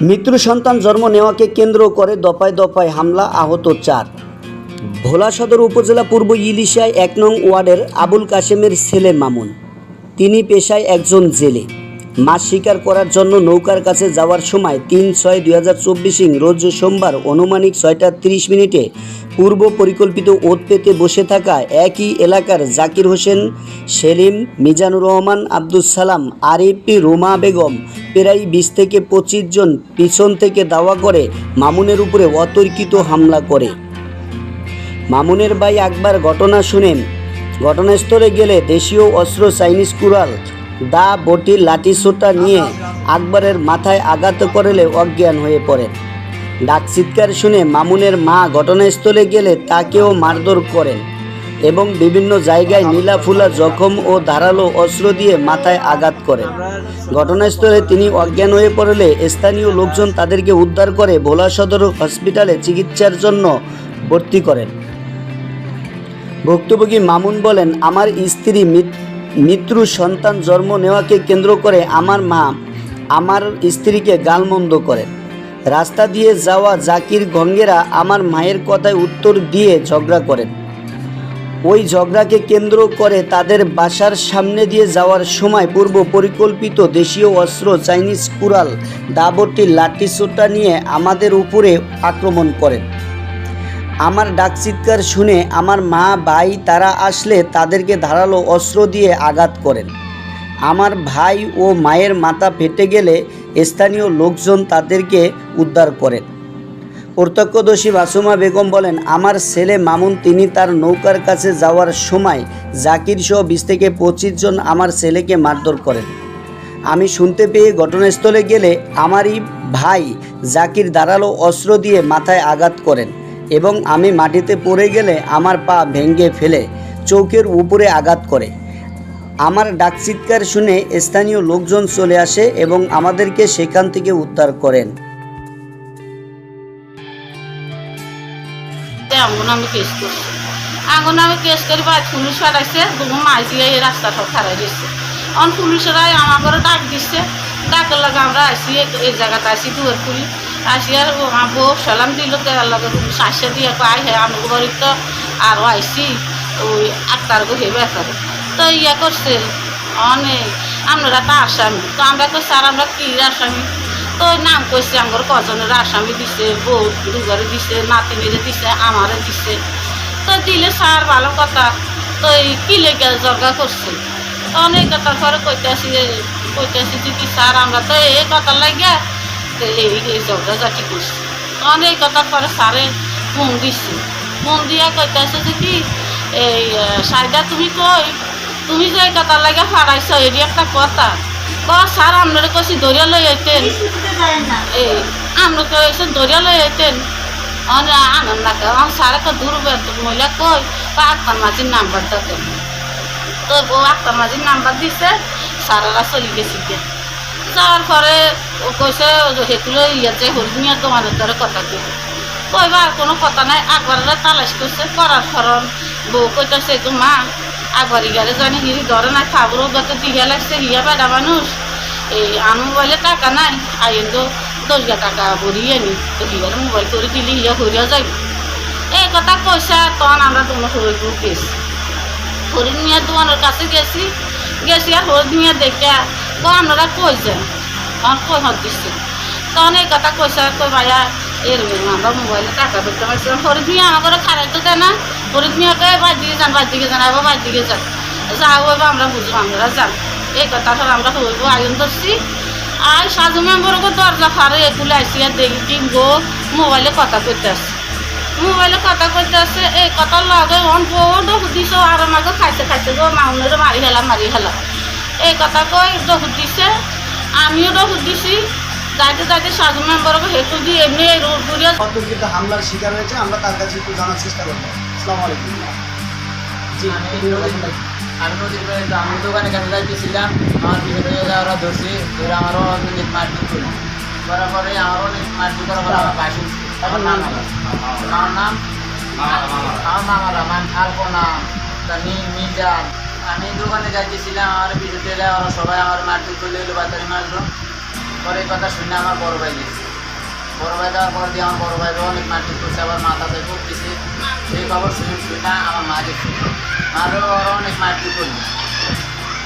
মৃত্যু সন্তান জন্ম নেওয়াকে কেন্দ্র করে দপায় দপায় হামলা আহত চার। ভোলা সদর উপজেলা পূর্ব ইলিশায় এক নং ওয়ার্ডের আবুল কাশেমের ছেলে মামুন। তিনি পেশায় একজন জেলে। মাছ শিকার করার জন্য নৌকার কাছে যাওয়ার সময় তিন ছয় দুই হাজার চব্বিশ রোজ সোমবার অনুমানিক ছয়টা তিরিশ মিনিটে পূর্ব পরিকল্পিত ওত পেতে বসে থাকা একই এলাকার জাকির হোসেন, সেলিম, মিজানুর রহমান আব্দুল সালাম, আরিফি, রোমা বেগম প্রায় বিশ থেকে পঁচিশ জন পিছন থেকে দাওয়া করে মামুনের উপরে অতর্কিত হামলা করে। মামুনের ভাই আকবর ঘটনা শুনেন। ঘটনাস্থলে গেলে দেশীয় অস্ত্র চাইনিজ কুড়াল, দা, বটি লাঠি সোটা নিয়ে আকবরের মাথায় আঘাত করলে অজ্ঞান হয়ে পড়েন। ডাক চিৎকার শুনে মামুনের মা ঘটনাস্থলে গেলে তাকেও মারধর করেন এবং বিভিন্ন জায়গায় নীলাফুলা জখম ও ধারালো অস্ত্র দিয়ে মাথায় আঘাত করেন। ঘটনাস্থলে তিনি অজ্ঞান হয়ে পড়লে স্থানীয় লোকজন তাদেরকে উদ্ধার করে ভোলা সদর হসপিটালে চিকিৎসার জন্য ভর্তি করেন। ভুক্তভোগী মামুন বলেন, আমার স্ত্রী মৃত- মৃত্যু সন্তান জন্ম নেওয়াকে কেন্দ্র করে আমার মা আমার স্ত্রীকে গালমন্দ করেন। রাস্তা দিয়ে যাওয়া জাকির গঙ্গেরা আমার মায়ের কথায় উত্তর দিয়ে ঝগড়া করেন। ওই ঝগড়াকে কেন্দ্র করে তাদের বাসার সামনে দিয়ে যাওয়ার সময় পূর্ব পরিকল্পিত দেশীয় অস্ত্র, চাইনিজ কুড়াল দাবটি লাঠি সোটা নিয়ে আমাদের উপরে আক্রমণ করেন। আমার ডাক চিৎকার শুনে আমার মা, ভাই তারা আসলে তাদেরকে ধারালো অস্ত্র দিয়ে আঘাত করেন। আমার ভাই ও মায়ের মাথা ফেটে গেলে স্থানীয় লোকজন তাদেরকে উদ্ধার করেন। প্রত্যক্ষদর্শী মাসুমা বেগম বলেন, আমার ছেলে মামুন, তিনি তার নৌকার কাছে যাওয়ার সময় জাকির সহ বিশ থেকে পঁচিশ জন আমার ছেলেকে মারধর করেন। আমি শুনতে পেয়ে ঘটনাস্থলে গেলে আমারই ভাই জাকির দাঁড়াল অস্ত্র দিয়ে মাথায় আঘাত করেন এবং আমি মাটিতে পড়ে গেলে আমার পা ভেঙে ফেলে চৌকের উপরে আঘাত করে। আমার ডাক চিৎকার শুনে স্থানীয় লোকজন চলে আসে এবং আমাদেরকে সেখান থেকে উদ্ধার করেন। আঙ্গুন আমি কেস করছি। আঙ্গুন আমি কেস করি বাই পুলিশ পাঠাইছে দুমো মাইজি এই রাস্তাটা খারাই দিচ্ছে অন পুলিশেরাই আমার করে ডাক দিচ্ছে ডাকের লাগে আমরা আসি এই- জায়গাতে আসি দুয়ার পুলি আসি আর বউ সালাম দিল লগে পুলিশ আসে, দিয়ে কয় হ্যাঁ আমি তো আরও আইসি ওই আটটার গো হেবে তো ইয়ে করছে অনেক আপনারা তো আসামি, তো আমরা কইছি আর আমরা কি আসামি? তো নাম কইছে আমার কজনের, আসামি দিছে, বউ দুঘরে দিছে নাতিনিরে দিছে, আমারে দিছে। তো দিলে স্যার ভালো কথা, তো এই কি লেগে জর্গা করছে? তো অনেক কথার পরে কইতে আসি কইতে যে কি স্যার, আমরা তো এই কথা লাগে তো এই এই জর্গা জাতি করছি। অনেক কথার পরে স্যারে ফোন দিছে। ফোন দিয়া কইতে আসে যে কি, এই সাইডা তুমি কই? তুমি যে কথা লাগে ফারাইছ এরি একটা কথা। ক স্যার আপনারা কইছি দরিয়া লই আইতেন। আমরা কইছি দরিয়া লই আইতেন। অনে, আনন্দ কেউ আমার দূর মহিলা কই বা আক্তার মাঝির নাম্বারটা দেন তো ও আক্তার মাঝির নাম্বার দিছে সারারা চলে গেছি গিয়ে যাওয়ার পরে কইছে সেগুলো ইয়ে যে হরিমিয়া দোকানের ধরে কথা দিব কইবা। আর কোনো কথা নাই, একবারে তালাশ করছে, করার ফরন। বউ কইতেছে তো মা একবারই গেলে জানি হিরি ধরে না খাবারও গত দিঘা লাগছে, হিয়া বেড়া মানুষ। এই আমি মোবাইলে টাকা নাই আইন তো দশ হাজার টাকা ভরিয়ে নি তো হিয়ার মোবাইল করে দিলি, হিয়া হরিয়া যাইব। এই কথা কইসা, তখন আমরা দুনো হরিণ গেছি। হরিণ মিয়া দোকানের কাছে গেছি গেছি আর হরিণ মিয়া দেখে তো আপনারা কই যান আমার কই হত দিচ্ছে তখন এই কথা কইসা, কই ভাইয়া মোবাইলে টাকা মিয়া না দিকে যান যান যান। এবার আমরা যান এই আমরা আয়ন ধরছি। আর দরজা আইসি আর মোবাইলে কথা করতে আসছে। মোবাইলে কথা করতে আসছে, এই কথা লগে অন বড় দিছ, আর আমাকে খাইতে খাইতে গো মাউনের মারি হেলা মারি হেলা। এই কথা কই দিছে, আমিও দিছি। যাইতে যাইতে সাজু মেম্বরকে হেতু দিয়ে এমনি এই রোড ঘুরিয়ে অতর্কিত হামলার শিকার হয়েছে আমরা তার কাছে একটু জানার চেষ্টা করব। আসসালামু আলাইকুম। জি আমি নদীর আমি দোকানে কাছে যাইতেছিলাম আমার পিছনে ওরা ধরছি ধরে আমারও অনেক মারপিট করি করার পরে আমারও অনেক মারপিট করার পরে আমার বাসি আমার নাম আমার নাম আমার মামারা মান আলপনা তানি মিজান। আমি দোকানে যাইতেছিলাম আমার পিছনে ওরা সবাই আমার মারপিট করলে এলো বাতারি মারলো। পরে কথা শুনে আমার বড় ভাই গেছে। বড় ভাই দেওয়ার পর দিয়ে আমার বড় ভাইরও অনেক মারপিট করছে, আবার মাথাতে করতেছে সেই খবর শুনে শুনে আমার মা গেছে মারও অনেক মারপিট করল।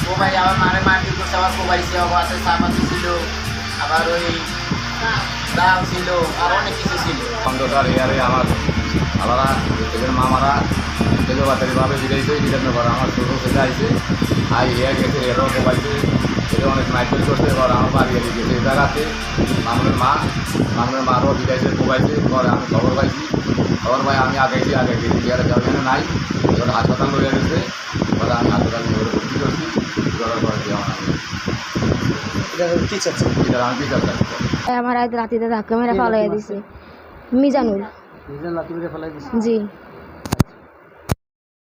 ও ভাই আবার মারে, মারপিট করছে, আবার কোবাই সে আছে চাপাতি ছিল, আবার ওই দাও ছিল, আর অনেক কিছু ছিল। অন্ধকার এয়ারে আমার আলাদা এদের মামারা, এদের বাতারিভাবে বিদাইছে বিদান্ন করে আমার ছোটো ছেলে আইছে। আই এয়ার গেছে এরও কোবাইছে এদের অনেক মাইকেল করছে এবার আমার বাড়ি গেছে এই জায়গাতে মামুনের মা মামুনের মারও কোবাইছে পরে আমি খবর পাইছি। খবর পাই আমি আগাইছি আগে গেছি এয়ারে যাওয়া নাই। এবার হাসপাতাল গেছে পরে আমি হাসপাতাল নিয়ে ওরা ভর্তি করছি করার পরে আমি কি চাচ্ছেন এটা আমি বিচার চাচ্ছি আমার আজ রাতিতে ধাক্কা মেরে ফালাই দিছে। মিজানুর নিজের লাঠি মেরে ফেলাই দিছে? জি।